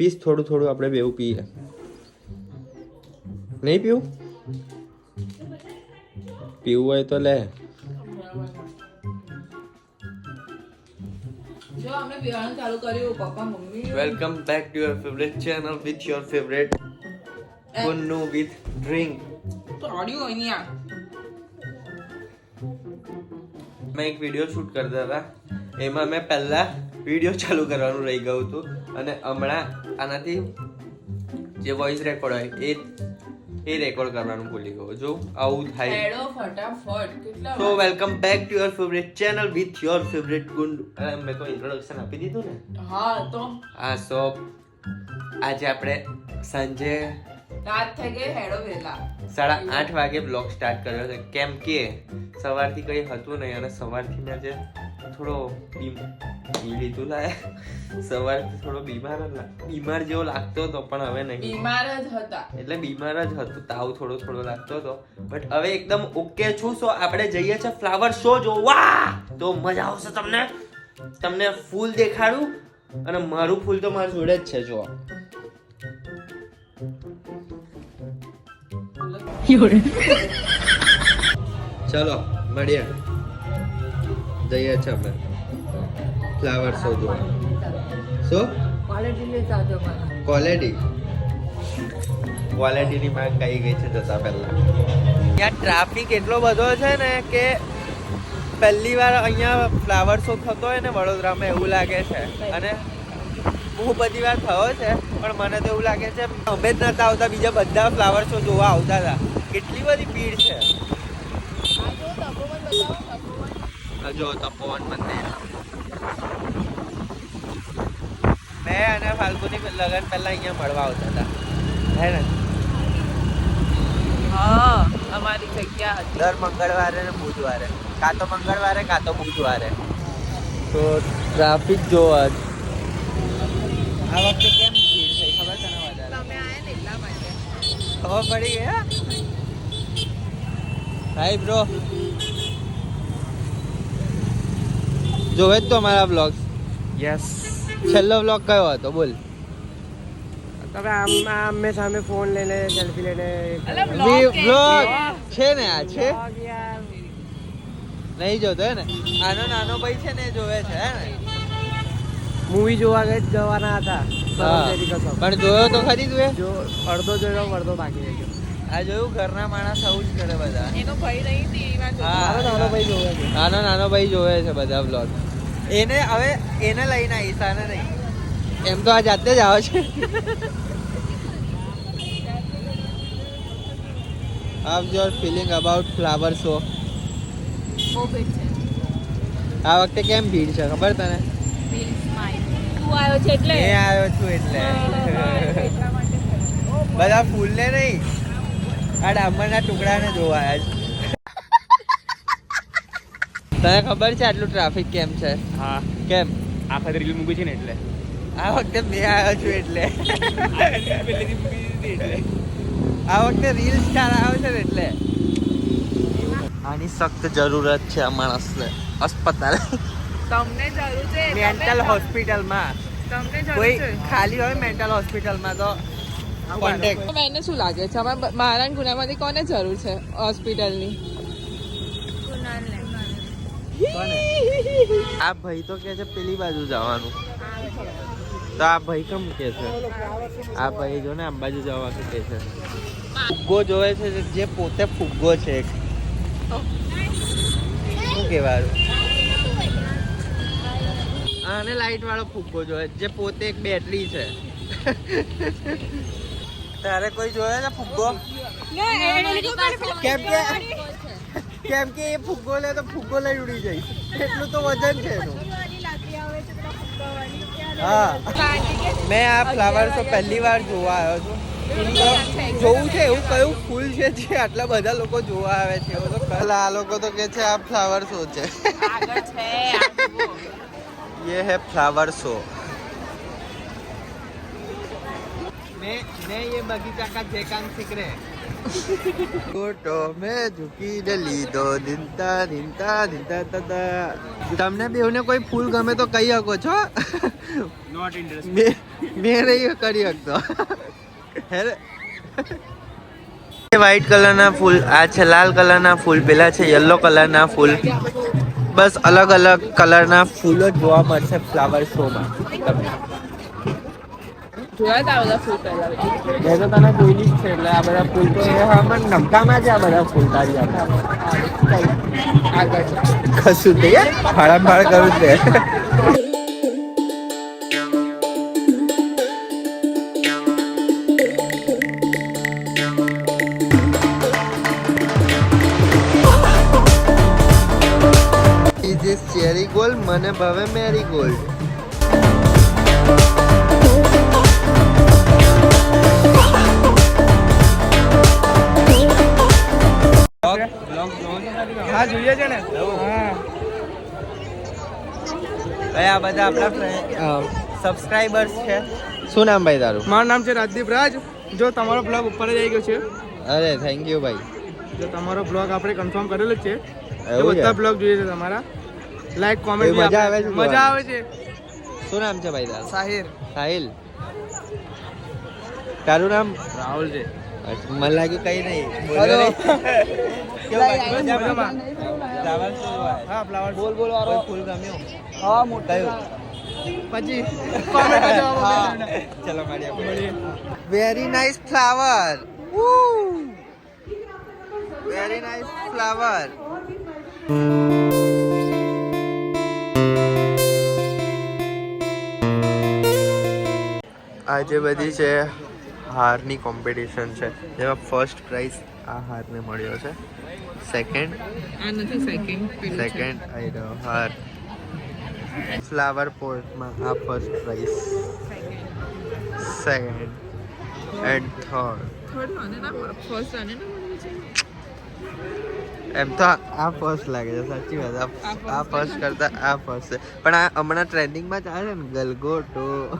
Piece થોડું થોડું આપણે બેવું પીએ. નહીં પીવું? પીવું હોય તો લે. જો અમે પીવાનું ચાલુ કર્યું પપ્પા mummy. Welcome back to your favourite channel with your favourite Gunnu with drink તો ઓડિયો હોય આ. મેં એક વીડિયો શૂટ કરતા હતા. એમાં મેં પહેલા વીડિયો ચાલુ કરવાનું રહી ગયું હતું અને હમણાં આનાથી જે વોઇસ રેકોર્ડ હોય એ એ રેકોર્ડ કરવાનું ભૂલી ગયો. જો આવું થાય. એડો ફટાફટ કેટલા so welcome back to your favourite channel with your favourite ગુંડ મેં તો ઇન્ટ્રોડક્શન આપી દીધું ને? હા તો? હા સો આજે આપણે સાંજે રાત થઈ ગઈ હેડો વેલા. સાડા આઠ વાગે બ્લોગ સ્ટાર્ટ કર્યો છે. કેમ કે સવારથી કંઈ હતું નહીં અને સવારથી મેં આજે થોડો લીધું લાય. સવારે થોડો બીમાર જ લાગ- બીમાર જેવો લાગતો હતો પણ હવે નહીં. બીમાર જ હતા. એટલે બીમાર જ હતું તાવ થોડો થોડો લાગતો હતો. બટ હવે એકદમ ઓકે છું સો આપણે જઈએ છે ફ્લાવર શો જોવા. તો મજા આવશે તમને. તમને ફૂલ દેખાડું અને મારું ફૂલ તો મારી જોડે જ છે જો. ચલો મળીએ. જઈએ છે અમે. ફ્લાવર શો જોવા. શું? ક્વોલિટી ક્વોલિટીની માંગ કઈ ગઈ છે જતા પહેલા. ત્યાં ટ્રાફિક એટલો બધો છે ને કે પહેલી વાર અહીંયા ફ્લાવર શો થતો હોય ને વડોદરામાં એવું લાગે છે. અને હું બધી વાર થયો છે પણ મને તો એવું લાગે છે અમે જ નતા આવતા બીજા બધા ફ્લાવર શો જોવા આવતા હતા. કેટલી બધી ભીડ છે. આ જો તપોવન મંદિર મેં અને ફાલ્ગુની લગન પહેલા અહીંયા મળવા આવતા હતા. હે ને? હા અમારી જગ્યા હતી. દર મંગળવારે ને બુધવારે. કાં તો મંગળવારે કાં તો બુધવારે. તો ટ્રાફિક જો આજ. આ વખતે કેમ ભીડ થઈ? ખબર તને વધારે? તમે આયા ને એટલા માટે. ખબર પડી ગયા હાય બ્રો જોવે જ તો અમારા બ્લોગ યસ છેલ્લો બ્લોગ કયો હતો? બોલ. તમે આમ મેં સામે ફોન લઈને સેલ્ફી લઈને બ્લોગ છે? ને આ છે? નહીં જોતો હે ને? આનો નાનો ભાઈ છે ને જોવે છે હે ને? મૂવી જોવા ગઈ જવાના હતા. પણ જોયો તો ખરી તું જો અડધો જોયો અડધો બાકી રહ્યો. ગયો આ જોયું ઘરના માણસ આવું જ કરે બધા. એનો ભાઈ નહીં હતી જોતો. નાનો ભાઈ જોવે છે. નાનો નાનો ભાઈ જોવે છે બધા બ્લોગ એને હવે એને લઈને આવીશ આને નહીં. એમ તો આ જાતે જ આવે છે. How your feeling about flower show બહુ ભીડ છે. આ વખતે કેમ ભીડ છે ખબર તને? આવ્યો છે એટલે? મેં આવ્યો છું એટલે. બધા ફૂલને નહીં. આ ડામરના ટુકડાને જોવા આવ્યા છે. તને ખબર છે આટલું ટ્રાફિક કેમ છે? હા. કેમ? આખા રીલ મૂકી છે ને એટલે. આ વખતે મેં આવ્યો છું એટલે. આ વખતે રીલ સ્ટાર આવે છે ને એટલે. આની સખ્ત જરૂરત છે આ માણસને. અસ્પતાલ. તમને જરૂર છે મેન્ટલ હોસ્પિટલમાં તમને કોઈ ખાલી હોય મેન્ટલ હોસ્પિટલમાં તો કોન્ટેક્ટ મને શું લાગે છે? મારા ગુનામાંથી કોને જરૂર છે હોસ્પિટલની આ ભાઈ તો કે છે પેલી બાજુ જવાનું. તો આ ભાઈ કેમ કે છે? આ ભાઈ જો ને આ બાજુ જવાનું કે છે. ફુગ્ગો જોવે છે જે- પોતે ફુગ્ગો છે એક. શું કહેવાનું? અને લાઈટ વાળો ફુગ્ગો જોવે જે પોતે એક બેટરી છે. તારે કોઈ જોયે છે ફુગ્ગો? કેમ કે કેમ કે એ ફુગ્ગો લે તો ફુગ્ગો લઈ ઉડી જાય. એટલું તો વજન છે એનું. હા. મેં આ ફ્લાવર શો પહેલી વાર જોવા આવ્યો છું. જોવું છે એવું કયું ફૂલ છે જે આટલા બધા લોકો જોવા આવે છે એવું તો કલ આ લોકો તો કે છે આ ફ્લાવર શો છે. યે હે ફ્લાવર શો મેં મેં યે બગીચા કા જેકાન સિકરે ફોટો મેં ઝૂકીને લીધો દિનતા દિનતા દિનતા તતા તમને બેવને કોઈ ફૂલ ગમે તો કહી શકો છો? નોટ ઇન્ટરેસ્ટ મેં નહીં કરી શકતો. હેરે વ્હાઈટ કલરના ફૂલ આ છે લાલ કલર ના ફૂલ પેલા છે યલો કલરના ફૂલ. બસ અલગ અલગ કલરના ફૂલો જોવા મળશે ફ્લાવર શોમાં તમને. જોયા તા બધા ફૂલ પહેલા મેં તો તને કોઈ છે એટલે આ બધા ફૂલ તો એ હમણાં નમકામાં જ આ બધા ફૂલ તારી આગળ કશું તે ફાળા ફાળ કરું this cherry gold? મને ભાવે મેરી ગોલ્ડ હા જોઈએ છે ને? હા. ભાઈ આ બધા આપણા સબસ્ક્રાઇબર્સ છે. શું નામ ભાઈ તારું? મારું નામ છે રાજદીપ રાજ. જો તમારો બ્લોગ ઉપર જ આવી ગયો છે. અરે થેન્ક યુ ભાઈ. જો તમારો બ્લોગ આપણે કન્ફર્મ કરેલો જ છે. એ બધા બ્લોગ જોઈએ છે તમારા. લાઈક કોમેન્ટ મજા આવે છે મજા આવે છે. શું નામ છે ભાઈ તારું? સાહિર સાહિલ. તારું નામ? રાહુલ છે. મને લાગ્યું કઈ નહીં. બોલ બોલ કોઈ ફૂલ ગમ્યું? હા પછી. ચલો મળીએ. Very nice flower very nice flower આજે બધી છે હારની કોમ્પિટિશન છે જેમાં ફર્સ્ટ પ્રાઇઝ આ હારને મળ્યો છે. સેકન્ડ આ નથી સેકન્ડ સેકન્ડ આઈ રહ્યો હાર. ફ્લાવર પોટમાં આ first prize second and third third આને ના ફર્સ્ટ આને ના મળ્યું છે? એમ તો આ ફર્સ્ટ લાગે છે સાચી વાત. આ- આ ફર્સ્ટ કરતા આ ફર્સ્ટ છે. પણ આ હમણાં ટ્રેન્ડિંગમાં ચાલે ને ગલગોટો.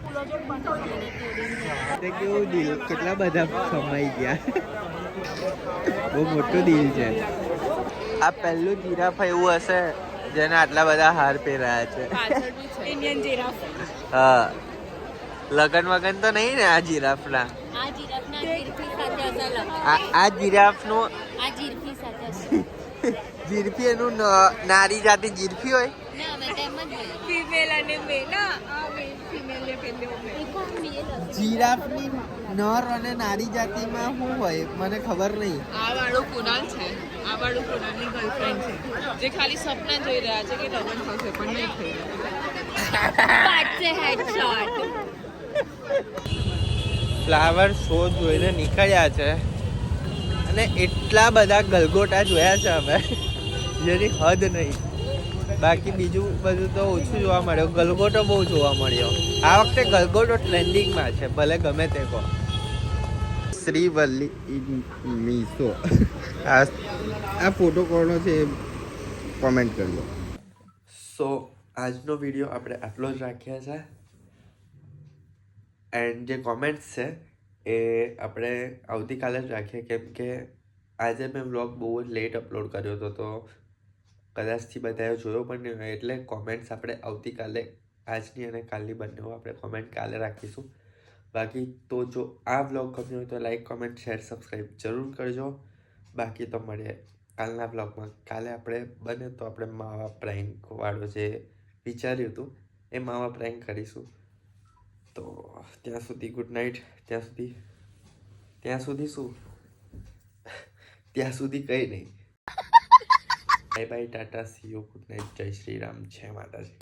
કેવું દિલ કેટલા બધા સમાઈ ગયા? બહુ મોટું દિલ છે. આ પહેલું જીરાફ એવું હશે જેને આટલા બધા હાર પહેરાયા છે. ઇન્ડિયન જીરાફ હા. લગન વગન તો નહીં ને આ જીરાફના આ જીરાફના આ જીરાફનું આ જીરફી સાથે જીરફી એનું નારી જાતિ જીરફી હોય? જીરાફની નર અને નારી જાતિમાં શું હોય? મને ખબર નહીં. આ વાળું કુનાલ છે. આ વાળું કુનાલની ગર્લફ્રેન્ડ છે. જે ખાલી સપના જોઈ રહ્યા છે કે લગ્ન થશે પણ નહીં થયું હેડશોટ ફ્લાવર શો જોઈને નીકળ્યા છે. અને એટલા બધા ગલગોટા જોયા છે અમે. જેની હદ નહીં. બાકી બીજું બધું તો ઓછું જોવા મળ્યો. ગલગોટો બહુ જોવા મળ્યો. આ વખતે ગલગોટો ટ્રેન્ડિંગમાં છે ભલે ગમે તે કહો. શ્રીવલ્લી મીસો આ આ ફોટો કોનો છે કોમેન્ટ કરજો. સો આજનો વીડિયો આપણે આટલો જ રાખ્યા છે. એન્ડ જે કોમેન્ટ્સ છે એ આપણે આવતીકાલે જ રાખીએ. કેમ કે આજે મેં વ્લોગ બહુ જ લેટ અપલોડ કર્યો હતો, તો કદાચથી બધાએ જોયો પણ નહીં હોય. એટલે કોમેન્ટ્સ આપણે આવતીકાલે, આજની અને કાલની બંને આપણે કોમેન્ટ કાલે રાખીશું. બાકી તો જો આ વ્લોગ ગમ્યો હોય તો લાઈક, કોમેન્ટ, શેર, સબસ્ક્રાઈબ જરૂર કરજો. બાકી તો મળીએ કાલના વ્લોગમાં. કાલે આપણે બને તો આપણે માવા પ્રેન્કવાળો જે વિચાર્યું હતું, એ માવા પ્રેન્ક કરીશું. ત્યાં સુધી ગુડ નાઇટ ત્યાં સુધી ત્યાં સુધી શું? ત્યાં સુધી કંઈ નહીં. Bye bye tata see you good night જય શ્રી રામ, જય માતાજી.